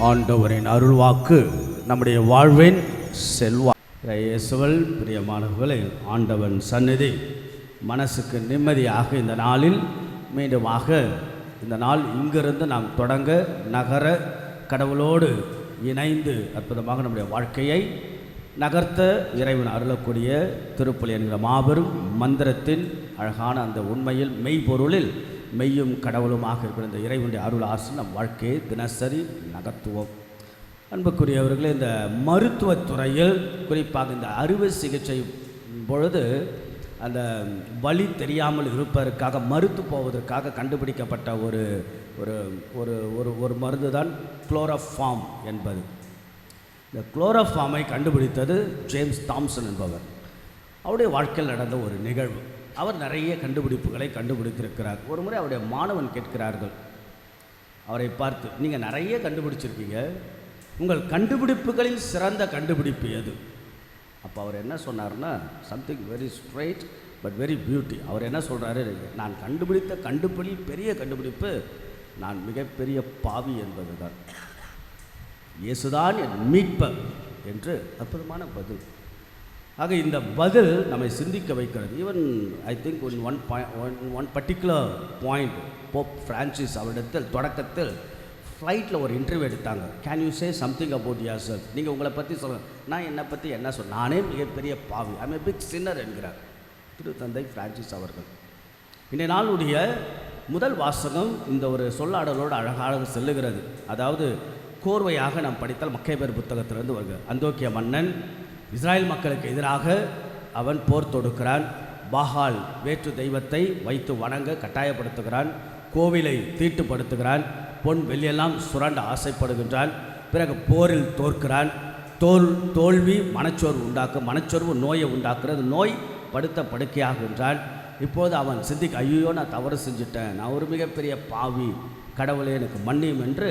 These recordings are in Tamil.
ஆண்டவரின் அருள்வாக்கு நம்முடைய வாழ்வின் செல்வா இயேசுவல் பிரியமானவர்களே ஆண்டவன் சந்நிதி. மனசுக்கு நிம்மதியாக இந்த நாளில் மீண்டுமாக இந்த நாள் இங்கிருந்து நாம் தொடங்க நகர கடவுளோடு இணைந்து அற்புதமாக நம்முடைய வாழ்க்கையை நகர்த்த இறைவன் அருளக்கூடிய திருப்பலி என்கிற மாபெரும் மந்திரத்தின் அழகான அந்த உண்மையில் மெய்ப்பொருளில் மெய்யும் கடவுளுமாக இருக்கிற இந்த இறைவனுடைய அருள் ஆசை நம் வாழ்க்கையை தினசரி நகர்த்துவோம். அன்புக்குரியவர்களே இந்த மருத்துவத்துறையில் குறிப்பாக இந்த அறுவை சிகிச்சை பொழுது அந்த வழி தெரியாமல் இருப்பதற்காக மறுத்து போவதற்காக கண்டுபிடிக்கப்பட்ட ஒரு ஒரு ஒரு ஒரு ஒரு மருந்து தான் குளோரோஃபார்ம் என்பது. இந்த குளோரோஃபார்மை கண்டுபிடித்தது ஜேம்ஸ் தாம்சன் என்பவர். அவருடைய வாழ்க்கையில் நடந்த ஒரு நிகழ்வு. அவர் நிறைய கண்டுபிடிப்புகளை கண்டுபிடித்திருக்கிறார். ஒரு முறை அவருடைய மாணவன் கேட்கிறார்கள். அவரை பார்த்து நீங்கள் நிறைய கண்டுபிடிச்சிருக்கீங்க. உங்கள் கண்டுபிடிப்புகளில் சிறந்த கண்டுபிடிப்பு எது? அப்போ அவர் என்ன சொன்னார்னா something very straight but very beauty அவர் என்ன சொல்கிறாரு நான் கண்டுபிடித்த கண்டுபிடி பெரிய கண்டுபிடிப்பு நான் மிகப்பெரிய பாவி என்பது தான் இயேசுதான் என் மீட்பர் என்று அற்புதமான பதில். ஆக இந்த பதில் நம்மை சிந்திக்க வைக்கிறது. Even I think one one one one particular point Pope Francis அவரிடத்தில் தொடக்கத்தில் ஃப்ளைட்டில் ஒரு இன்டர்வியூ எடுத்தாங்க. Can you say something about யார் சார் நீங்கள் உங்களை பற்றி சொல்லுங்கள் நான் என்னை பற்றி என்ன சொல் நானே மிகப்பெரிய பாவி. ஐ ஏ பிக் சின்னர் என்கிறார். திரு தந்தை ஃப்ரான்சிஸ் அவர்கள். இன்றைய நாளுடைய முதல் வாசகம் இந்த ஒரு சொல்லாடலோடு அழகாக செல்லுகிறது. அதாவது கோர்வையாக நாம் படித்தால் மக்கேபேர் புத்தகத்திலிருந்து வருகிறது அந்தோக்கிய மன்னன் இஸ்ராயல் மக்களுக்கு எதிராக அவன் போர் தொடுக்கிறான். பாகால் வேற்று தெய்வத்தை வைத்து வணங்க கட்டாயப்படுத்துகிறான். கோவிலை தீட்டுப்படுத்துகிறான். பொன் வெள்ளியெல்லாம் சுரண்ட ஆசைப்படுகின்றான். பிறகு போரில் தோற்கிறான். தோல் தோல்வி மனச்சோர்வு உண்டாக்கும் மனச்சோர்வு நோயை உண்டாக்குறது. நோய் படுத்த படுக்கையாகின்றான் இப்போது அவன் சிந்திக்க ஐயோ நான் தவறு செஞ்சுட்டேன். நான் ஒரு மிகப்பெரிய பாவி. கடவுளே எனக்கு மன்னியும் என்று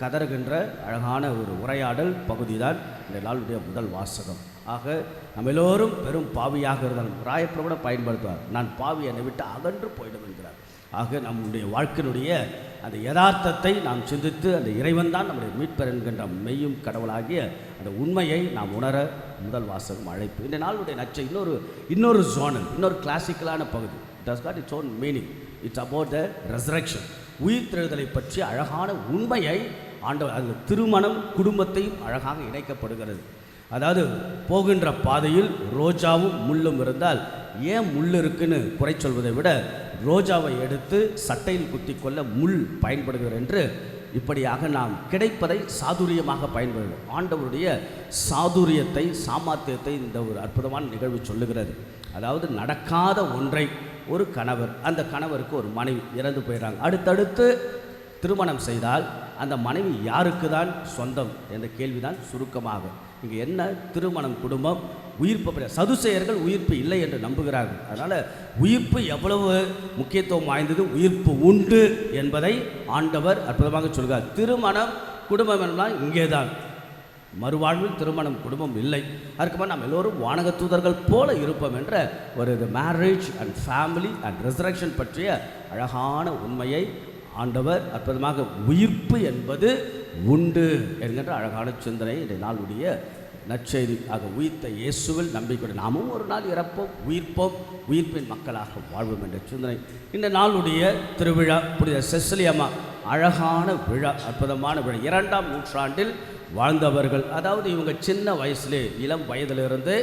கதறுகின்ற அழகான ஒரு உரையாடல் பகுதிதான் இந்த நாளுடைய முதல் வாசகம். ஆக நம்ம எல்லோரும் பெரும் பாவியாக இருந்தாலும் ராயப்பிரபட பயன்படுத்துவார். நான் பாவி என்னை விட்டு அகன்று போயிடும் என்கிறார். ஆக நம்முடைய வாழ்க்கையினுடைய அந்த யதார்த்தத்தை நாம் சிந்தித்து அந்த இறைவன் தான் நம்முடைய மீட்பர் என்கின்ற மெய்யும் கடவுளாகிய அந்த உண்மையை நாம் உணர முதல் வாசகம் அழைப்பு. இந்த நாளுடைய நச்சை இன்னொரு இன்னொரு ஜோனல் இன்னொரு கிளாசிக்கலான பகுதி. Does God its own meaning it's about the resurrection உயிர்த்தெழுதலை பற்றி அழகான உண்மையை ஆண்டவர் அதில் திருமணம் குடும்பத்தையும் அழகாக இணைக்கப்படுகிறது. அதாவது போகின்ற பாதையில் ரோஜாவும் முள்ளும் இருந்தால் ஏன் முள் இருக்குன்னு குறை சொல்வதை விட ரோஜாவை எடுத்து சட்டையில் குத்தி கொள்ள முள் பயன்படுகிறது என்று இப்படியாக நாம் கிடைப்பதை சாதுரியமாக பயன்படுகிறோம். ஆண்டவருடைய சாதுரியத்தை சாமர்த்தியத்தை இந்த ஒரு அற்புதமான நிகழ்வு சொல்லுகிறது. அதாவது நடக்காத ஒன்றை ஒரு கணவர் அந்த கணவருக்கு ஒரு மனைவி இறந்து போயிடுறாங்க. அடுத்தடுத்து திருமணம் செய்தால் அந்த மனைவி யாருக்கு தான் சொந்தம் என்ற கேள்விதான் சுருக்கமாக இங்கே என்ன திருமணம் குடும்பம்? உயிர்ப்பு சதுசெயர்கள் உயிர்ப்பு இல்லை என்று நம்புகிறார்கள். அதனால் உயிர்ப்பு எவ்வளவு முக்கியத்துவம் வாய்ந்தது? உயிர்ப்பு உண்டு என்பதை ஆண்டவர் அற்புதமாக சொல்கிறார். திருமணம் குடும்பம் என்றால் இங்கே தான் மறுவாழ்வில் திருமணம் குடும்பம் இல்லை. அதுக்கப்புறம் நாம் எல்லோரும் வானக தூதர்கள் போல இருப்போம் என்ற ஒரு marriage and family and resurrection பற்றிய அழகான உண்மையை ஆண்டவர் அற்புதமாக உயிர்ப்பு என்பது உண்டு என்கின்ற அழகான சிந்தனை இந்த நாளுடைய நற்செய்தி ஆக உயிர்த்த இயேசுவில் நம்பிக்கை நாமும் ஒரு நாள் இறப்போம் உயிர்ப்போம் உயிர்ப்பின் மக்களாக வாழ்வோம் என்ற சிந்தனை. இந்த நாளுடைய திருவிழா புனித செசிலியம்மா அழகான விழா அற்புதமான விழா. இரண்டாம் நூற்றாண்டில் வாழ்ந்தவர்கள் அதாவது இவங்க சின்ன வயசுலே இளம் வயதிலிருந்து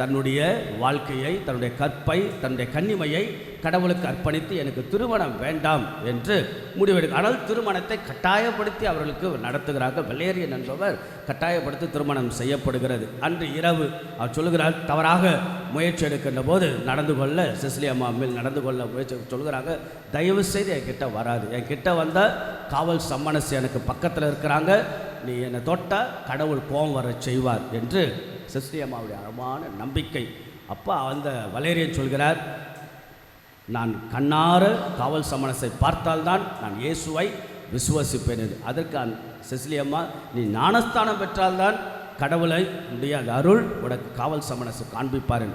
தன்னுடைய வாழ்க்கையை தன்னுடைய கற்பை தன்னுடைய கன்னிமையை கடவுளுக்கு அர்ப்பணித்து எனக்கு திருமணம் வேண்டாம் என்று முடிவெடுக்க ஆனால் திருமணத்தை கட்டாயப்படுத்தி அவர்களுக்கு நடத்துகிறார்கள். வெள்ளேரியன் என்பவர் கட்டாயப்படுத்தி திருமணம் செய்யப்படுகிறது. அன்று இரவு அவர் சொல்லுகிறார் தவறாக முயற்சி எடுக்கின்ற போது நடந்து கொள்ள சிசிலி அம்மாவில் நடந்து கொள்ள முயற்சி சொல்கிறாங்க தயவு செய்து என் கிட்ட வராது. என் கிட்ட வந்தால் காவல் சம்மனஸ் எனக்கு பக்கத்தில் இருக்கிறாங்க. நீ என்னை தொட்டால் கடவுள் கோபம் வர செய்வார் என்று சிஸ்டி அம்மாவுடைய அழமான நம்பிக்கை. அப்பா அந்த வலேரியன் சொல்கிறார் நான் கண்ணார காவல் சமணத்தை பார்த்தால்தான் நான் இயேசுவை விசுவசிப்பேன் என்று. அதற்கு அந்த செசிலியம்மா நீ ஞானஸ்தானம் பெற்றால்தான் கடவுளை உடைய அந்த அருள் உனக்கு காவல் சமணசை காண்பிப்பார்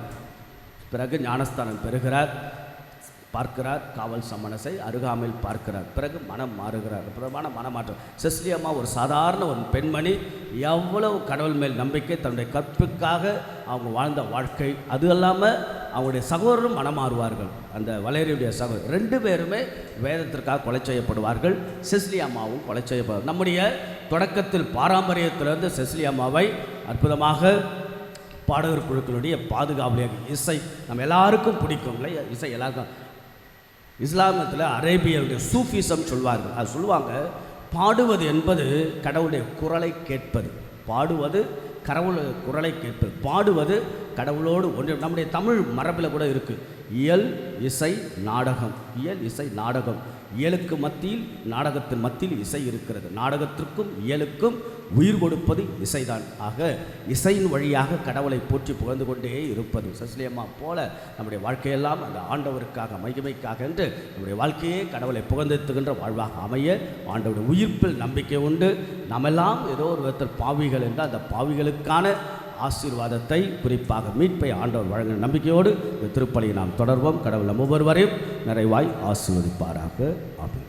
பிறகு ஞானஸ்தானம் பெறுகிறார். பார்க்கிறார் காவல் சமணசை அருகாமையில் பார்க்கிறார். பிறகு மனம் மாறுகிறார். அற்புதமான மனமாற்றம். செஸ்லி அம்மா ஒரு சாதாரண ஒரு பெண்மணி எவ்வளவு கடவுள் மேல் நம்பிக்கை தன்னுடைய கற்புக்காக அவங்க வாழ்ந்த வாழ்க்கை. அது இல்லாமல் அவங்களுடைய சகோதரரும் மனமாறுவார்கள். அந்த வளரியுடைய சகோதரர். ரெண்டு பேருமே வேதத்திற்காக கொலை செய்யப்படுவார்கள். செஸ்லி அம்மாவும் கொலை செய்யப்படுவார். நம்முடைய தொடக்கத்தில் பாரம்பரியத்திலிருந்து செஸ்லி அம்மாவை அற்புதமாக பாடகர் குழுக்களுடைய பாதுகாவலியாக இசை. நம்ம எல்லாருக்கும் பிடிக்கும் இல்லையா இசை எல்லாருக்கும். இஸ்லாமத்தில் அரேபியருடைய சூஃபிசம் சொல்வார்கள். அது சொல்லுவாங்க பாடுவது என்பது கடவுளுடைய குரலை கேட்பது. பாடுவது கடவுள் குரலை கேட்பது. பாடுவது கடவுளோடு ஒன்று. நம்முடைய தமிழ் மரபில் கூட இருக்குது இயல் இசை நாடகம். இயல் இசை நாடகம். இயலுக்கு மத்தியில் நாடகத்தின் மத்தியில் இசை இருக்கிறது. நாடகத்திற்கும் இயலுக்கும் உயிர் கொடுப்பது இசைதான். ஆக இசையின் வழியாக கடவுளை போற்றி புகழ்ந்து கொண்டே இருப்பது சசிலியம்மா போல நம்முடைய வாழ்க்கையெல்லாம் அந்த ஆண்டவருக்காக மகிமைக்காக என்று நம்முடைய வாழ்க்கையே கடவுளை புகழ்ந்தெத்துகின்ற வாழ்வாக அமைய ஆண்டவருடைய உயிர்ப்பில் நம்பிக்கை உண்டு. நம்மெல்லாம் ஏதோ ஒரு விதத்தில் பாவிகள் என்றால் அந்த பாவிகளுக்கான ஆசீர்வாதத்தை குறிப்பாக மீட்பை ஆண்டவர் வழங்கின நம்பிக்கையோடு இந்த திருப்பலியை நாம் தொடர்வோம். கடவுள் ஒவ்வொருவரையும் நிறைவாய் ஆசீர்வதிப்பாராக. ஆகும்